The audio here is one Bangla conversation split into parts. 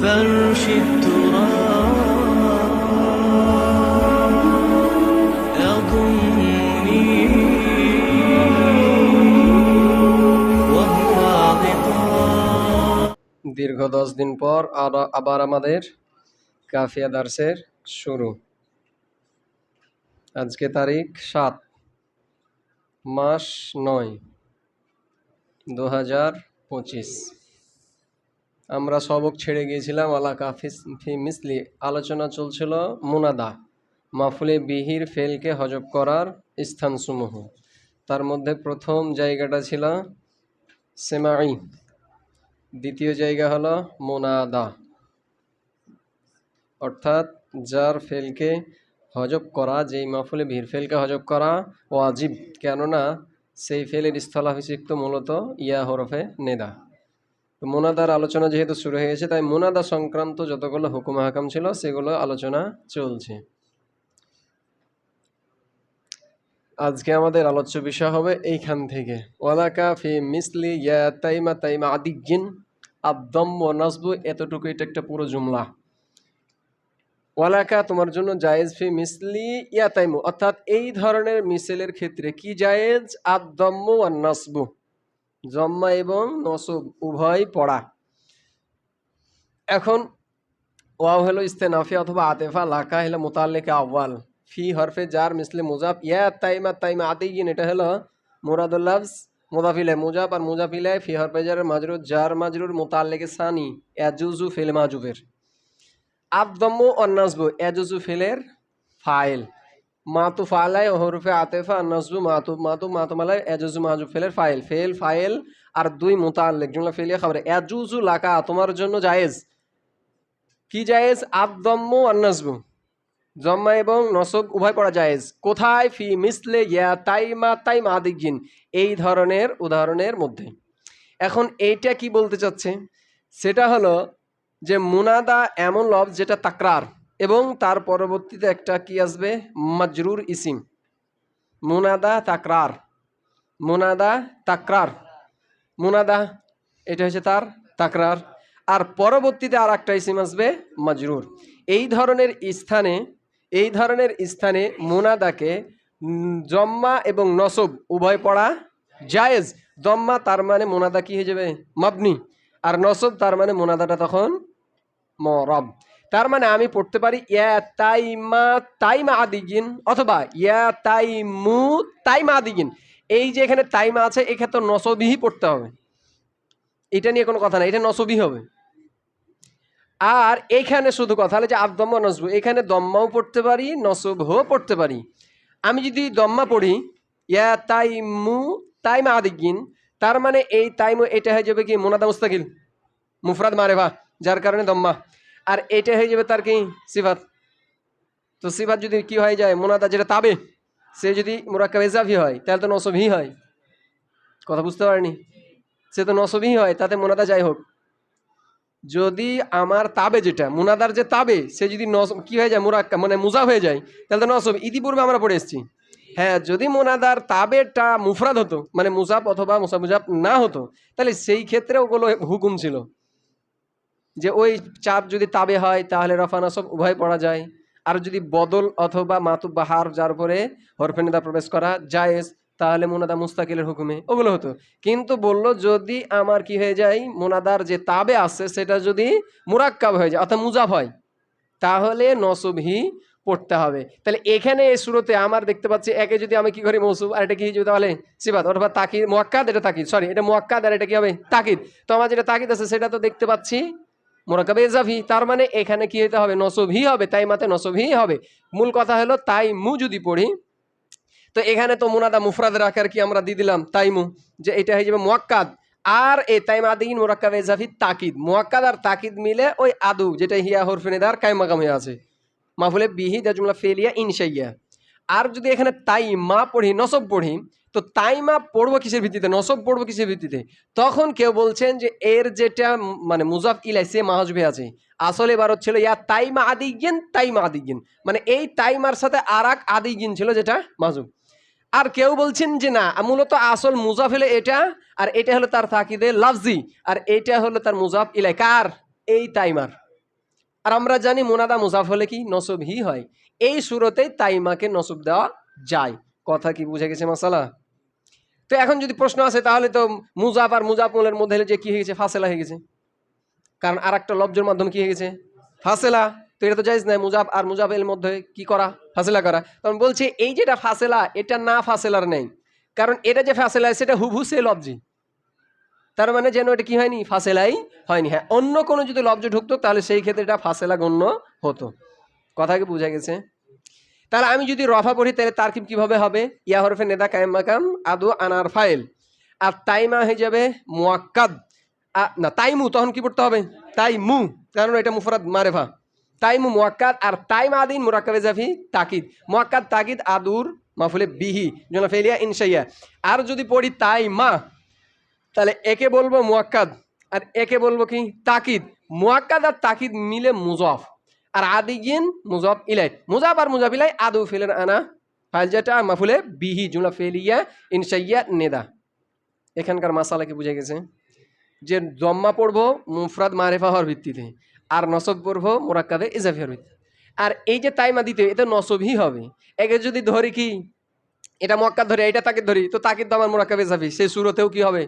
فرش التراب يضمني وهو عقاب দীর্ঘ দশ দিন পর আর আবার আমাদের কাফিয়া দার্সের শুরু আজকে তারিখ সাত মাস নয় দু হাজার পঁচিশ আমরা সবক ছেড়ে গিয়েছিলাম আলা কাফিস ফি মিসলি। আলোচনা চলছিল মুনাদা, মাফুলে বিহির ফেলকে হজব করার স্থানসমূহ। তার মধ্যে প্রথম জায়গাটা ছিল সেমাই দ্বিতীয় জায়গা হলো মোনাদা, অর্থাৎ যার ফেলকে হজব করা, যেই মাফুলে ভিড় ফেলকে হজব করা ও ওয়াজিব। কেননা, সেই ফেলের স্থলাভিষিক্ত মূলত ইয়া হরফে নেদা। মোনাদার আলোচনা যেহেতু শুরু হয়েছে তাই মোনাদা সংক্রান্ত যতগুলো হুকুম হাকাম ছিল, সেগুলো আলোচনা চলছে। আজকে আমাদের আলোচ্য বিষয় হবে এইখান থেকে। ওয়ালাকা ফি মিসলি ইয়া তাইমা তাইমা আদিগিন আদম ও নাসবু, এতটুকু এটা একটা পুরো জুমলা। ওয়ালাকা তোমার জন্য জায়েজ ফি মিসলি ইয়া তাইমু, অর্থাৎ এই ধরনের মিসেলের ক্ষেত্রে কি জায়েজ? আদম্ম ও নাসবু। জম্মা এবং নসব, উভয় পড়া। এখন, ওয়াও হলো ইস্তেনাফি অথবা আতেফা, লাকা হলো মোতাল্লেকা আওয়াল ফি হরফে জার মিসলে মুজাফ, ইয়া তাইমা তাইমা আদিগিন এটা হলো মুরাদুল্লাভস মুদাফিলে মুজাফ আর মুজাফিলে ফি হরফে জার মাজরুর জার মাজরুর মোতাল্লেকে সানি এজুজু ফেল মাজুবের। আদম্ম অন্নাসবু এজুজু ফেলের ফাইল। মাতু ফালায় হরফে আতেফা নাসবু মাতু মাতু মাতুমালায় এজুজু মাজু ফেলের ফাইল ফেল ফাইল আর দুই মোতাল্লেক জুমলা ফেলিয়া খাবার এজুজু লাকা তোমার জন্য জায়েজ কি জায়েজ আদম্ম অন্নাসবু জম্মা এবং নসব উভয় পড়া জায়েজ কোথায় ফি মিসলে ইয়া তাইমা তাইমা আদিগিন এই ধরনের উদাহরণের মধ্যে এখন এইটা কি বলতে চাচ্ছে সেটা হলো যে মুনাদা এমন লব যেটা তাকরার এবং তার পরবর্তীতে একটা কি আসবে? মাজরুর ইসিম। মুনাদা তাকরার। মুনাদা তাকরার। মুনাদা, এটা হচ্ছে তার তাকরার। আর পরবর্তীতে আর একটা ইসিম আসবে, মাজরুর। এই ধরনের স্থানে, এই ধরনের স্থানে মুনাদাকে জম্মা এবং নসব উভয় পড়া জায়েজ। জম্মা তার মানে মোনাদা কি হয়ে যাবে? মাবনি। আর নসব তার মানে মোনাদাটা তখন মরব। তার মানে আমি পড়তে পারি ইয়া তাইমা তাইমা আদিগিন অথবা ইয়া তাইমু তাইমা আদিগিন। এই যে এখানে তাইমা আছে এক্ষেত্রে নসবিহি পড়তে হবে। এটা নিয়ে কোনো কথা না এটা নসবি হবে। আর এখানে শুধু কথা হলো যে আদম্মা নসবু, এখানে দম্মাও পড়তে পারি নসবও পড়তে পারি। আমি যদি দম্মা পড়ি, ইয়া তাইমু তাইমা আদিগিন, তার মানে এই তাইমু, এটা হয়ে যাবে কি মোনাদা মুস্তাকিল, মুফরাদ মারেভা যার কারণে দম্মা। আর এটা হয়ে যাবে তার কি সিফাত। তো সিফাত যদি কি হয়ে যায়, মোনাদা যেটা তাবে, সে যদি মোরাক্কাব এজাফি হয়, তাহলে তো নসবই হয়। কথা বুঝতে পারেনি? সে তো নসবই হয়, তাতে মোনাদা যাই হোক। যদি আমার তাবে যেটা, মুনাদার যে তাবে, সে যদি নস কি হয়ে যায়, মুরাক্কা মানে মুজা হয়ে যায়, তাহলে তো নসব। ইতিপূর্বে আমরা পড়ে এসেছি। হ্যাঁ যদি মোনাদার তাবেটা মুফরাদ হতো মানে মুসাফ অথবা মুসা মুজাফ না হতো, তাহলে সেই ক্ষেত্রে ওগুলো হুকুম ছিল। যে ওই চাপ যদি তাবে হয়, তাহলে রফা নাসব উভয় পড়া যায়। আর যদি বদল অথবা মাতুব বা হার যার পরে হরফেনেদা প্রবেশ করা জায়েজ, তাহলে মোনাদা মুস্তাকিলের হুকুমে ওগুলো হতো। কিন্তু বলল, যদি আমার কি হয়ে যায়, মোনাদার যে তাবে আছে, সেটা যদি মুরাক্কাব হয়ে যায়, অর্থাৎ মুজাফ হয়, তাহলে নসবহি পড়তে হবে। তাহলে এখানে এই শুরুতে আমার দেখতে পাচ্ছি, একে যদি আমি কি করি, মৌসুব, আর এটা কি যদি তাহলে? সিবাত অথবা তাকিদ, মোয়াক্কাদ, এটা তাকিদ সরি এটা মোয়াক্কাদ, আর এটা কি হবে? তাকিদ। তো আমার যেটা তাকিদ আছে, সেটা তো দেখতে পাচ্ছি মোরাকাবে এজাফি তার মানে এখানে কি হতে হবে? নসবহি হবে, তাই মাতে নসবহি হবে। মূল কথা হলো তাই মু যদি পড়ি, তো এখানে তো মুনাদা মুফরাদ রাখার কি আমরা দিয়ে দিলাম? তাইমু যে এটা হয়ে যাবে মোয়াক্কাদ। আর এ তাইম আদিন মোরাক্কাব এজাফি তাকিদ। মোয়াক্কাদ আর তাকিদ মিলে ওই আদু, যেটা হিয়া হরফেনেদার কায়মাকাম হয়ে আছে। মাফুলে বিহি, যা জুমলা ফেলিয়া, ইনশাইয়া। আর যদি এখানে তাই মা পড়ি, নসব পড়ি তো তাই মা পড়ব কিসের ভিত্তিতে? নসব পড়ব কিসের ভিত্তিতে? তখন কেউ বলছেন যে, এর যেটা মানে মুজাফ ইলাই, সে মাহজবে আছে। আসলে এবার হচ্ছিল ইয়া তাইমা আদিগিন তাইমা আদিগিন। মানে এই তাইমার সাথে আর এক আদিগিন ছিল যেটা মাজুব আর কেউ বলছেন যে, না, মূলত আসল মুজাফ হলে এটা, আর এটা হলো তার তাকিদে লাফজি, আর এটা হলো তার মুজাফ ইলাই। কার? এই তাইমার। আর আমরা জানি মোনাদা মুজাফ হলে কি? নসব হি হয়। এই সুরতেই তাইমাকে নসব দেওয়া যায়। কথা কি বুঝে গেছে মশালা? তো এখন যদি প্রশ্ন আসে, তাহলে তো মুজাফ আর মুজাফুলের মধ্যে যে কি হয়ে গেছে? ফাসেলা হয়ে গেছে। কারণ আর একটা লব্জের মাধ্যমে কি হয়ে গেছে? ফাসেলা। তো এটা তো জায়জ নাই, মুজাফ আর মুজাফের মধ্যে কি করা? ফাসেলা করা। তখন বলছে, এই যেটা ফাসেলা, এটা না ফাসেলার নেই। কারণ এটা যে ফাসেলা, সেটা হুবহু সে লব্জি। তার মানে যেন এটা কি হয়নি? ফাসেলাই হয়নি। হ্যাঁ অন্য কোনো যদি লব্জ ঢুকতো, তাহলে সেই ক্ষেত্রে এটা ফাসেলা গণ্য হতো। কথা কি বোঝা গেছে। তাহলে আমি যদি রফা পড়ি, তাহলে তারকিব কীভাবে হবে? ইয়া হরফে নেদা কায়েম মাকাম, আদু আনার ফাইল। আর তাইমা হয়ে যাবে মুয়াক্কাদ। না, তাইমু, তখন কি পড়তে হবে? তাইমু। কারণ এটা মুফরাদ মারেফা। তাইমু, মুয়াক্কাদ, আর তাইম আদিন মুরাক্কাবে জাফি, তাকিদ। মুয়াক্কাদ, তাকিদ, আদুর, মাফুলে বিহি জন্য ফেলিয়া ইনশাইয়া। আর যদি পড়ি তাইমা, তাহলে একে বলব মুয়াক্কাদ। আর একে বলব কি? তাকিদ। মুয়াক্কাদ আর তাকিদ মিলে মুজফ। আর আদিগিন মুজফ ইলাই। মুজাফ আর মুজাফ ইলাই আদু ফিলের আনা ফাইল যেটা মাফুলে বিহি জুমলা ফেলিয়া ইনশাইয়া নেদা। এখানকার মাসালা কি বুঝে গেছে। যে জম্মা পড়ব মুফরাদ মারেফা হওয়ার ভিত্তিতে, আর নসব পড়ব মোরাক্কাদে ইজাফি হওয়ার ভিত্তিতে। আর এই যে তাইমা দিতে এটা নসবই হবে। একে যদি ধরি কি, এটা মক্কা ধরি, এটা তাকে ধরি, তো তাকে তো আমার মোরাক্কাবে ইজাফি। সেই সুরতেও কি হবে?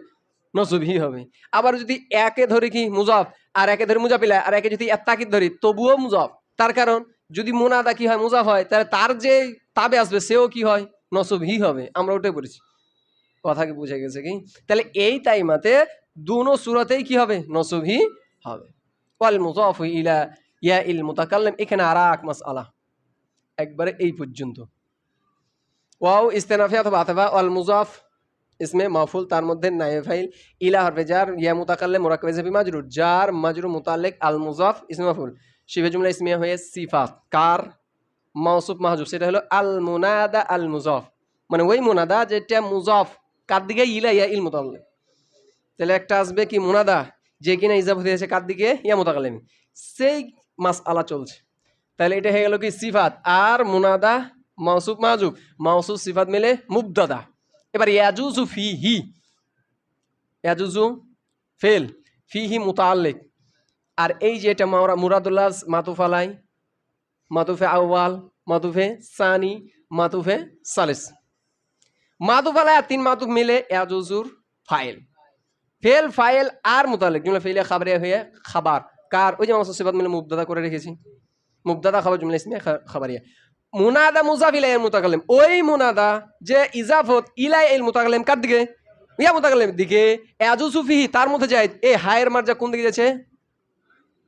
নসবই হবে। আবার যদি একে ধরি কি মুজাফ আর একে ধরি মুজাফিলা, আর একে যদি তাকিদ ধরি, তবুও মুজাফ। তার কারণ, যদি মোনাদা কি হয়, মুজাফ হয়, তাহলে তার যে তাবে আসবে, সেও কি হয়? নসবই হবে। আমরা ওটাই বলেছি কথা কি বুঝে গেছে কি? তাহলে এই তাইমাতে দুনো সুরতেই কি হবে? নসবই হবে। ওয়াল মুজাফ ইলা ইয়া ইল মুতাকাল্লিম। এখানে আর এক মাসআলা। একবারে এই পর্যন্ত। ওয়াও, ইস্তেনাফি অথবা আতবা ওয়াল মুজাফ ইসমে মাহফুল তার মধ্যে নায়ে ফাইল ইলা হরফে জার, ইয়া মুতাকাল্লিম মুরাক্কাব ইজাফি মাজরুর, জার মাজরুর মুতাল্লিক, আল মুজাফ, ইসমে মাফুল। শিবে জুমলা ইসমিয়া হয়ে সিফাত, কার, মাউসুফ, মাহজুব, সেটা হলো আল মুনাদা, আল মুজাফ। মানে ওই মুনাদা যেটা মুজাফ, কার দিকে? ইলা, ইয়া, ইল মুতাল্লিক। তাহলে একটা আসবে কি মুনাদা, যে কিনা ইজাফ হয়েছে কার দিকে? ইয়া মুতাকাল্লিম। সেই মাস আলা চলছে। তাহলে এটা হয়ে গেল কি সিফাত, আর মুনাদা, মাউসুফ, মাহজুব। মাউসুফ, সিফাত মিলে মুবদাদা। এবার ইয়াজুজু ফি হি ইয়াজুজু ফেল ফি হি মুতাল্লিক আর এই যে এটা মাওরা মুরাদুল্লাহ মাতুফ আলাই, মাতুফে আউয়াল, মাতুফে সানি, মাতুফে সালেস। মাতুফ আলাই আর তিন মাতুফ মিলে ইয়াজুজুর ফাইল। ফেল, ফাইল আর মুতাল্লিক জুমলা ফেলে খাবারে হয়ে খাবার। কার? ওই যে মাসুদ সিফাত মিলে মুবদাদা করে রেখেছি। মুবদাদা খাবার, জুমলা ইসমিয়া খাবারিয়া। মুনাদা মুজাফ ইলাই মুতাকাল্লিম। ওই মুনাদা যে ইজাফত ইলাই এল মুতাকাল্লিম কার দিকে? ইয়া মুতাকাল্লিম দিকে। এজুসুফিহি তার মধ্যে যায় এ হায়ের মার্জা কোন দিকে যাচ্ছে?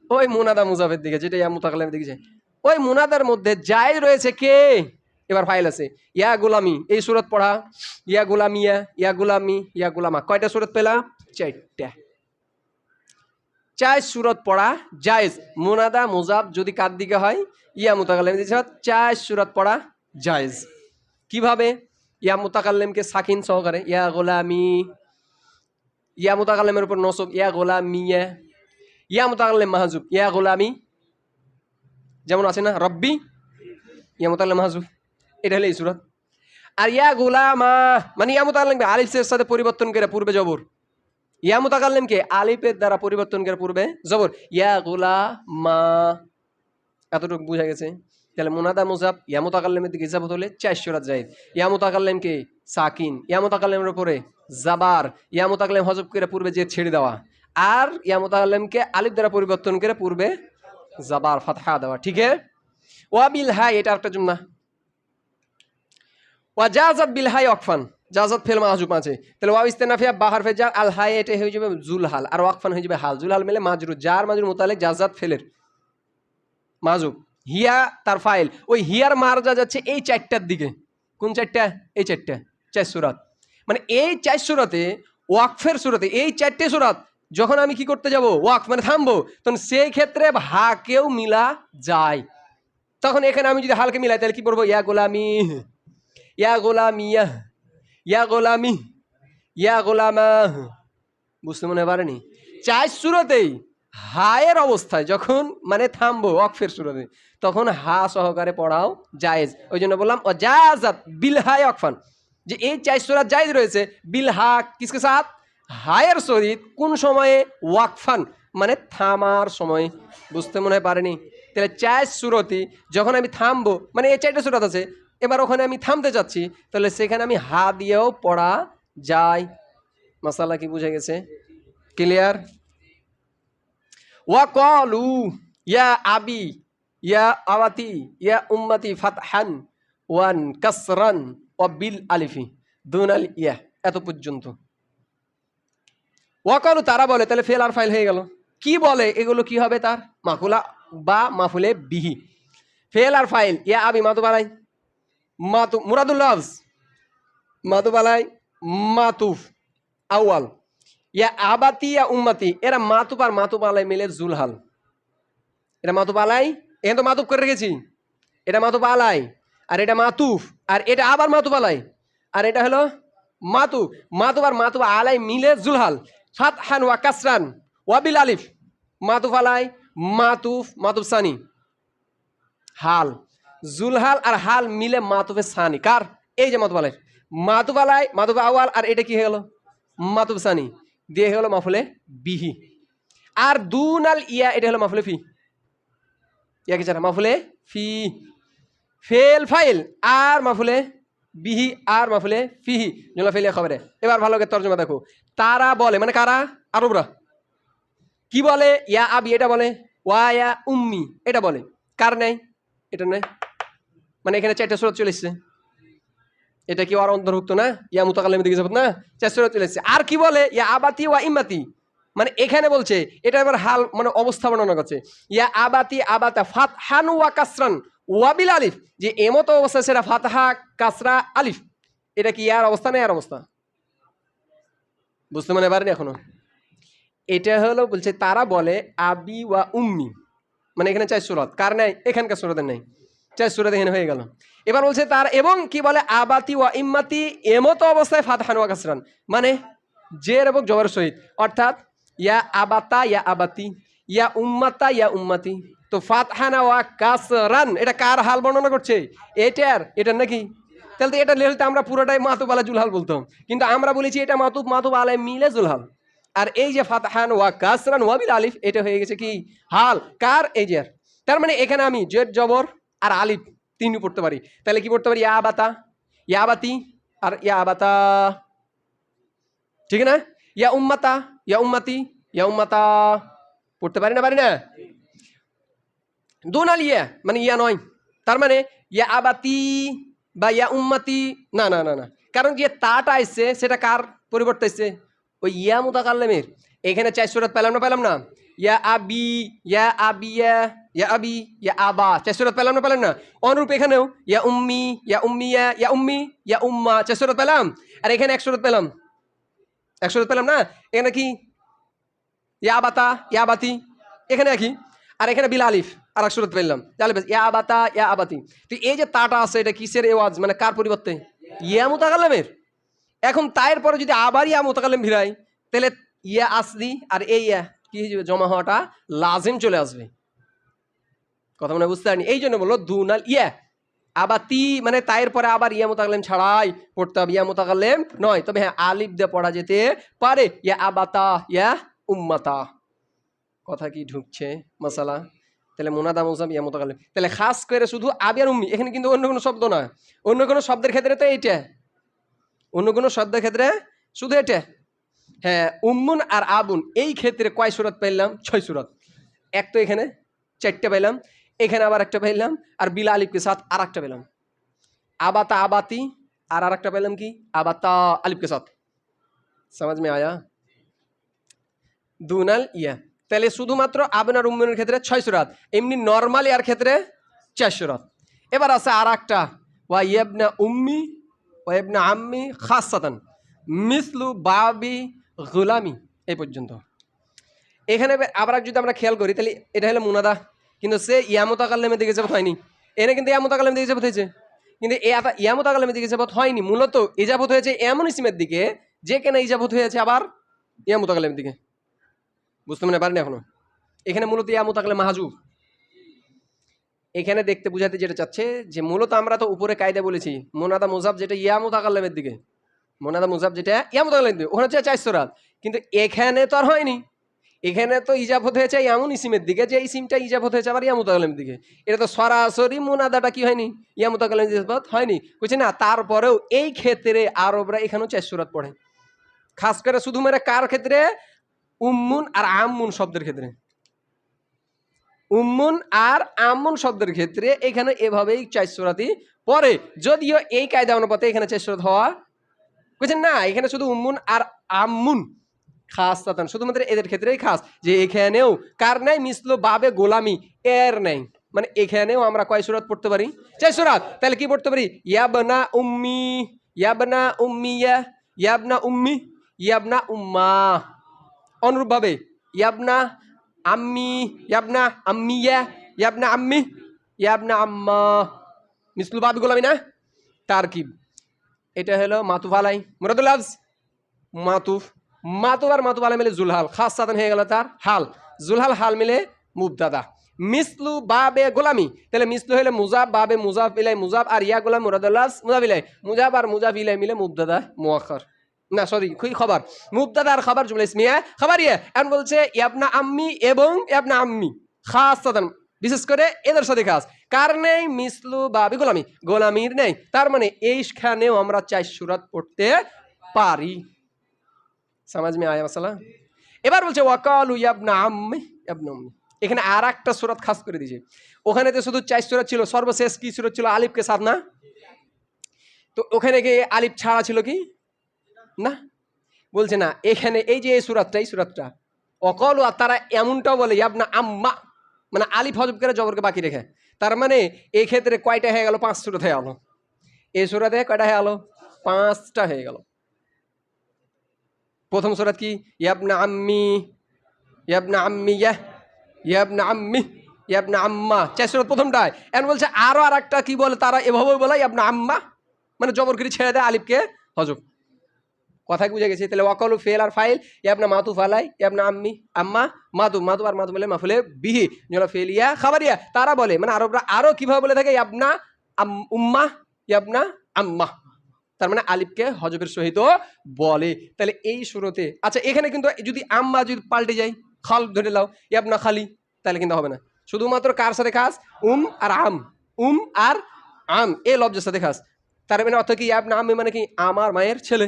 ওই মুনাদা মুজাফের দিকে, যেটা ইয়া মুতাকাল্লিম দিকে যায়। ওই মুনাদার মধ্যে যায় রয়েছে কে? এবার ফাইল আছে। ইয়া গুলামি, এই সুরত পড়া। ইয়া গুলামিয়া, ইয়া গুলামি, ইয়া গুলামা। কয়টা সুরত পেলা? চারটা। চার সুরত পড়া, জায়েজ। মোনাদা, মোজাব, যদি কার দিকে হয় ইয়া মুতাকাল্লিম চার সুরত পড়া, জায়েজ। কীভাবে? ইয়া মুতাকাল্লিমকে সাকিন সহকারে, ইয়া গোলামি। ইয়া মুতাকাল্লিমের উপর নসব, ইয়া গোলামিয়া ইয়া। মুতাকাল্লিম মাহাজুব, ইয়া গোলামি। যেমন আছে না, রব্বি। ইয়া মুতাকাল্লিম মাহাজুব, এটা হলো এই সুরত। আর ইয়া গোলামা মানে ইয়া মুতাকাল্লিম আলিফের সাথে পরিবর্তন করে পূর্বে জবর। ইয়া মুতাকাল্লিমকে আলিফের দ্বারা পরিবর্তন করে পূর্বে জবর। ইয়া গোলামা এতটুকু বোঝা গেছে। তাহলে মুনাদা মুজাব হলে জাহিদ সাকিন। উপরে জাবার। ইয়া হজব করে পূর্বে যে ছেড়ে দেওয়া। আর ইয়া মুতাকাল্লিমকে আলিফ দ্বারা পরিবর্তন করে পূর্বে জাবার, ফাতহা দেওয়া। ঠিক ওয়া বিল হাই, এটা একটা জুমনা ওয়া জাজাত বিল হাই অকফান জাজাত ফেল মাহজুব আছে তাহলে ওয়া ইস্তেনাফিয়া বাহার ফেজার আল হাই এটা হয়ে যাবে জুল হাল আর ওয়াকফান হয়ে যাবে হাল। জুল হাল মিলে মাজরু যার মাজরু মোতালেক জাজাত ফেলের। মাজুব, হিয়া তার ফাইল। ওই হিয়ার মারজা যাচ্ছে এই চারটার দিকে। কোন চারটা? এই চারটা, চার সুরাত। মানে এই চার সুরাতে, ওয়াকফের সুরাতে, এই চারটে সুরাত, যখন আমি কি করতে যাব? ওয়াক মানে থামবো। তখন সেই ক্ষেত্রে হাকেও মিলা যায়। তখন এখানে আমি যদি হালকে মিলাই, তাহলে কি করব ইয়া গোলামি, ইয়া গোলামিয়া। ইয়া গোলামি, ইয়া গোলামা। বুঝতে মনে পারেনি? চার সুরতেই হায়ের অবস্থায় যখন মানে থামবো অকফের সুরতে, তখন হা সহকারে পড়াও জায়েজ। ওই জন্য বললাম ও জায়াজাত বিল হায় অকফান যে এই চার সুরাত জায়েজ রয়েছে, বিল হা কিসকে সাথ হায়ের সহিত কোন সময়ে ওয়াকফান মানে থামার সময়। বুঝতে মনে হয় পারেনি? তাহলে চার সুরতি যখন আমি থামবো মানে এই চারটে সুরত আছে এবার ওখানে আমি থামতে চাচ্ছি তাহলে সেখানে আমি হা দিয়েও পড়া যায়। মশালা কি বুঝে গেছে? ক্লিয়ার ওয়া কলু ইয়া আবি, ইয়া আওয়াতি, ইয়া উম্মতি ফাতহান, ওয়ান কাসরান ও বিল আলিফি দুন আল ইয়া, এত পর্যন্ত। ওয়াকালু তারা বলে, তাহলে ফেল আর ফাইল হয়ে গেল। কি বলে? এগুলো কি হবে তার? মাকুলা বা মাফুলে বিহি। ফেল আর ফাইল, ইয়া আবি মাতুবালাই মাতু মুরাদুল মুরাদুল্লাহ মাতুবালাই মাতুফ, আউয়াল। ইয়া আবাতি, ইয়া উম্মাতি। এরা মাতুব আর আলাই মিলে জুলহাল। এটা মাতুব আলাই এখানে তো মাতুব করে রেখেছি। এটা মাতুব আলাই আর এটা মাতুফ, আর এটা আবার মাতুব আলাই আর এটা হলো মাতু মাতুব আর মাতুব আলাই মিলে জুলহাল। ফাতহান ওয়া কাসরান ওয়াবিল আলিফ। মাতুফ আলাই মাতুফ মাতুফ সানি। হাল। জুলহাল আর হাল মিলে মাতুফে সানি। কার? এই যে মাতুব আলাই মাতুব মাতুব আওয়াল আর এটা কি হয়ে গেল? মাতুব সানি। দিয়ে হয়ে গেল মাফুলে বিহি। আর দুনাল ইয়া, এটা হলো মাফুলে ফি। ইয়া কি ছাড়া মাফুলে ফি। ফেল ফাইল, আর মাফুলে বিহি, আর মাফুলে ফিহি। জোলা ফেলিয়া খবরে। এবার ভালো করে তর্জমা দেখো। তারা বলে মানে কারা? আরবরা। কি বলে? ইয়া আবি, এটা বলে। ওয়া ইয়া উম্মি, এটা বলে। কার নেই? এটা নেই। মানে এখানে চারটা সুরত চলে এসছে। এটা কি আর অন্তর্ভুক্ত না? ইয়া মুতাকাল্লিম দিকে যাবত না? চার সুরত চলে এসছে। আর কি বলে? ইয়া আবাতি ওয়া ইম্মাতি। মানে এখানে বলছে, এটা এবার হাল মানে অবস্থা বর্ণনা করছে। ইয়া আবাতি আবাতা ফাত হানু ওয়া কাসরান ওয়াবিল আলিফ। যে এমতো অবস্থা সেটা ফাতহা, কাসরা, আলিফ। এটা কি ইয়ার অবস্থা না ইয়ার অবস্থা? বুঝতে মানে পারেনি এখনও? এটা হলো বলছে, তারা বলে আবি ওয়া উম্মি। মানে এখানে চাই সুরত। কার নেই? এখানকার সুরতের নেই। চাই সুরত এখানে হয়ে গেল। এবার বলছে তার, এবং কি বলে? আবাতি ওয়া ইম্মাতি এমত অবস্থায় ফাতহান ওয়া কাসরান। মানে জের এবং জবর সহিত। অর্থাৎ, ইয়া আবাতা, ইয়া আবাতি, ইয়া উম্মাতা, ইয়া উম্মাতি। তো ফাতহানা ওয়া কাসরান, এটা কার হাল বর্ণনা করছে? এটার এটার নাকি? তাহলে তো এটা লেখতে আমরা পুরোটাই মাতুব আলা জুলহাল বলতাম। কিন্তু আমরা বলেছি এটা মাতুব মাতুব আলাই মিলে জুলহাল। আর এই যে ফাতহান ওয়া কাসরান ওয়াবিল আলিফ, এটা হয়ে গেছে কি? হাল। কার? এই যে তার মানে এখানে আমি জেড জবর আর আলিফ তিনই পড়তে পারি। তাহলে কি পড়তে পারি? ইয়া বাতা। ইয়া বাতি আর ইয়া বাতা। ঠিক না? ইয়া উম্মাতা। ইয়া উম্মাতি। ইয়া উম্মাতা। পড়তে পারি না পারি না? দোনাল ইয়া মানে ইয়া নয়। তার মানে ইয়া আবাতি বা ইয়া উম্মাতি। না না না না। কারণ যে তাটা আসছে সেটা কার পরিবর্তে আসছে ওই ইয়া মুতাকাল্লামের। এখানে চার সুরত পেলাম না পেলাম না? ইয়া আবি, ইয়া আবিয়া। ইয়া আবি ইয়া আবা চার সুরত পেলাম না পেলাম না অনুরূপ এখানেও ইয়া উম্মি ইয়া উম্মিয়া ইয়া উম্মি ইয়া উম্মা চার পেলাম আর এখানে এক সুরত পেলাম এক সুরত পেলাম না এখানে কি ইয়া আবাতা ইয়া আবাতি এখানে একই আর এখানে বিল আলিফ আর এক সুরত পেলাম তাহলে ইয়া আবাতা ইয়া আবাতি তো এই যে তাটা আছে এটা কিসের এওয়াজ মানে কার পরিবর্তে ইয়া মুতাকাল্লামের এখন তায়ের পরে যদি আবার ইয়া মুতাকাল্লাম ভিড়াই তাহলে ইয়া আসলি আর এই ইয়া কি জমা হওয়াটা লাজিম চলে আসবে কথা মনে বুঝতে পারিনি। এই জন্য বলল দুনাল ইয়া। আবাতি মানে তায়ের পরে আবার ইয়া মোতাকাল্লেম ছাড়াই পড়তে হবে। ইয়া মোতাকাল্লেম নয়, তবে হ্যাঁ আলিফ দিয়ে পড়া যেতে পারে। ইয়া আবাতা, ইয়া উম্মাতা। কথা কি ঢুকছে মশালা? তাহলে মোনাদা মুসাব ইয়া মোতাকাল্লিম তাহলে খাস করে শুধু আবি আর উম্মি, এখানে কিন্তু অন্য কোনো শব্দ না অন্য কোনো শব্দের ক্ষেত্রে তো এইটা। অন্য কোনো শব্দের ক্ষেত্রে শুধু এটা। হ্যাঁ উম্মুন আর আবুন, এই ক্ষেত্রে কয় সুরত পেলাম ছয় সুরত। এক তো এখানে, চারটে পেলাম এখানে আবার একটা পেলাম, আর বিলা আলিফকে সাথ আর একটা পেলাম। আবাতা আবাতি, আর আর একটা পেলাম কি? আবাতা আলিফকে সাথ। সমাজ মে আয়া? দুনাল ইয়া। তাহলে শুধুমাত্র আবনার উম্মনের ক্ষেত্রে ছয় সুরাত এমনি নর্মাল ইয়ার ক্ষেত্রে চার সুরাত এবার আছে আর একটা ওয়া ইয়েবনা উম্মি, ওয়া ইবনা আম্মি খাসাতান, মিসলু বাবি গুলামি, এই পর্যন্ত। এখানে আবার যদি আমরা খেয়াল করি, তাহলে এটা হলো মুনাদা। কিন্তু সে ইয়ামত ইয়ামতাকাল্লামের দিকে যাবত হয়নি। এনে কিন্তু ইয়ামতাকাল্লামের দিকে যাবত হয়েছে। কিন্তু এ আবার ইয়ামতাকাল্লামের দিকে যাবত হয়নি। মূলত ইজাবত হয়েছে এমন ইসিমের দিকে, যে কেন ইজাবত হয়েছে আবার ইয়ামতাকাল্লামের দিকে। বুঝতে মনে পারেন এখনও? এখানে মূলত ইয়া মোতাকলে মাহাজুব। এখানে দেখতে বুঝাতে যেটা চাচ্ছে, যে মূলত আমরা তো উপরে কায়দা বলেছি, মোনাদা মুজাব যেটা ইয়া মোতাকাল্লামের দিকে। মোনাদা মুজাব যেটা ইয়া মোতাকাল্লামের দিকে। ওখানে হচ্ছে চারশো রাত। কিন্তু এখানে তো আর হয়নি। এখানে তো ইজাফত হয়েছে এমন ইসিমের দিকে। যে এই ইসিমটা ইজাফত হয়েছে আবার ইয়ামুতাকালেমের দিকে। এটা তো সরাসরি মুনাদাটা কি হয়নি? ইয়ামুতাকালেম ইজাফত হয়নি। বুঝছি না? তারপরেও এই ক্ষেত্রে আরবরা এখানেও সুরাত পড়ে। খাস করে শুধু মেরে কার ক্ষেত্রে? উম্মুন আর আমুন শব্দের ক্ষেত্রে। উম্মুন আর আমুন শব্দের ক্ষেত্রে এখানে এভাবেই সুরাতি পরে যদিও এই কায়দা অনুপাতে এখানে সুরাত হওয়া বুঝছেন না? এখানে শুধু উম্মুন আর আমুন খাস তাতান শুধুমাত্র এদের ক্ষেত্রেই খাস যে এখানেও কার নাই? মিসলো বাবে গোলামি, এর নেই। মানে এখানেও আমরা কয় সুরাত পড়তে পারি? চাই সুরাত। তাহলে কি পড়তে পারি? ইয়াবনা উম্মি, ইয়াবনা উম্মিয়া, ইয়াবনা উম্মি, ইয়াবনা উম্মা। অনুরূপভাবে ইয়াবনা আম্মি, ইয়াবনা আম্মিয়া, ইয়াবনা আম্মি, ইয়াবনা আম্মা। মিসলু বাবে গোলামি না? তারকিব। এটা হলো মাতুফ আলাই। মুরাদুল মাতুফ মাতুফ আর মাতুফ আলাই মিলে জুলহাল, খাস সাদান হয়ে গেল তার হাল। জুলহাল হাল মিলে মুবদাদা মিসলু বাবে গোলামি। তাহলে মিসলু হলে মুজাব, বাবে মুজাফ ইলাই মুজাব, আর ইয়া গোলাম মুরাদুল মুজাব ইলাই। মুজাব আর মুজাফ ইলাই মিলে মুবদাদা মুআখার না, সরি, খুই খবর। মুবদাদা আর খবর জুমলা ইসমিয়া খবর ইয়ে এখন বলছে ইয়াবনা আম্মি এবং ইয়াবনা আম্মি। খাস সাদান। বিশেষ করে এদের সাথে খাস। কার নেই? মিসলু বাবে গোলামি। গোলামির নেই। তার মানে এইখানেও আমরা চাই সুরাত পড়তে পারি। সমাজ মে আয়া মশালা এবার বলছে, ওয়াকালু ইয়াবনা আম্মি ইয়াবনা আম্মি এখানে আর একটা সুরাত খাস করে দিয়েছে। ওখানে তো শুধু চার সুরাত ছিল, সর্বশেষ কি সুরাত ছিল? আলিফকে সাথ না? তো ওখানে কি আলিফ ছাড়া ছিল কি? না? বলছে না, এখানে এই যে এই সুরাতটা এই সুরাতটা অকল আর তারা এমনটাও বলে, ইয়াবনা আম্মা মানে আলিফ হজব করে জবরকে বাকি রেখে। তার মানে এই ক্ষেত্রে কয়টা হয়ে গেল? পাঁচ সুরত হয়ে গেল। এই সুরাতে কয়টা হয়ে গেল? পাঁচটা হয়ে গেল। প্রথম সুরাত কি? ইয়াবনা আম্মি ইয়াবনা আম্মি ইয়া ইয়াবনা আম্মি ইয়াবনা আম্মা। চার সুরাত প্রথমটায় এখন বলছে আরও আর একটা কি বলে? তারা এভাবে বলে ইয়াবনা আম্মা। মানে জবর করে ছেড়ে দেয় আলিফকে। হজব। কথা বুঝে গেছি। তাহলে ওয়াকলু ফেল আর ফাইল ইয়াবনা মাতু ফালাই ইয়াবনা আম্মি, আম্মা, মাতু। মাতু আর মাতু বলে মাফুলে বিহি যেন ফেলিয়া খাবারিয়া। তারা বলে মানে আরবরা আরও কীভাবে বলে থাকে? ইয়াবনা উম্মা ইয়াবনা আম্মা। তার মানে আলিফকে হজবের সহিত বলে। তাহলে এই শুরুতে আচ্ছা এখানে কিন্তু যদি আম্মা যদি পাল্টে যায়, খাল ধরে লাও ইয়াবনা খালি, তাহলে কিন্তু হবে না। শুধুমাত্র কার সাথে খাস? উম আর আম। উম আর আম, এ লব্জের সাথে খাস। তার মানে অর্থ কি ইয়াবনা আম্মি মানে কি, আমার মায়ের ছেলে?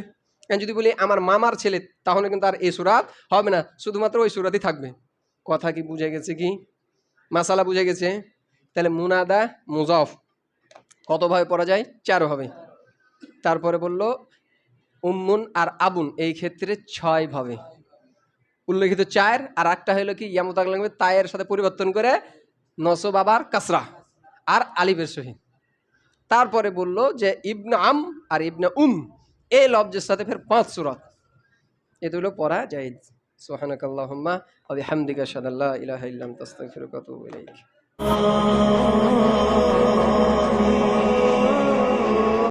যদি বলি আমার মামার ছেলে, তাহলে কিন্তু আর এই সুরাত হবে না। শুধুমাত্র ওই সুরাতই থাকবে। কথা কি বুঝে গেছে কি? মাসালা বুঝে গেছে? তাহলে মুনাদা, মুজফ কতভাবে পড়া যায়? চারোভাবে তারপরে বলল, উম্মুন আর আবুন, এই ক্ষেত্রে ছয়ভাবে উল্লেখিত চার আর একটা হলো কি ইয়ামতাক লাগবে, তায়ের সাথে পরিবর্তন করে নসো বাবার কাসরা, আর আলিবের সহিত তারপরে বলল যে, ইবনা আম আর ইবনা উম, এই লব্জের সাথে ফের পাঁচ সুরত। এগুলো পড়া যায় সোহানাক আল্লাহুম্মা ওয়া বিহামদিকা আশহাদু ইলাহা ইল্লা আনতা, আস্তাগফিরুকা ওয়া আতুবু ইলাইক।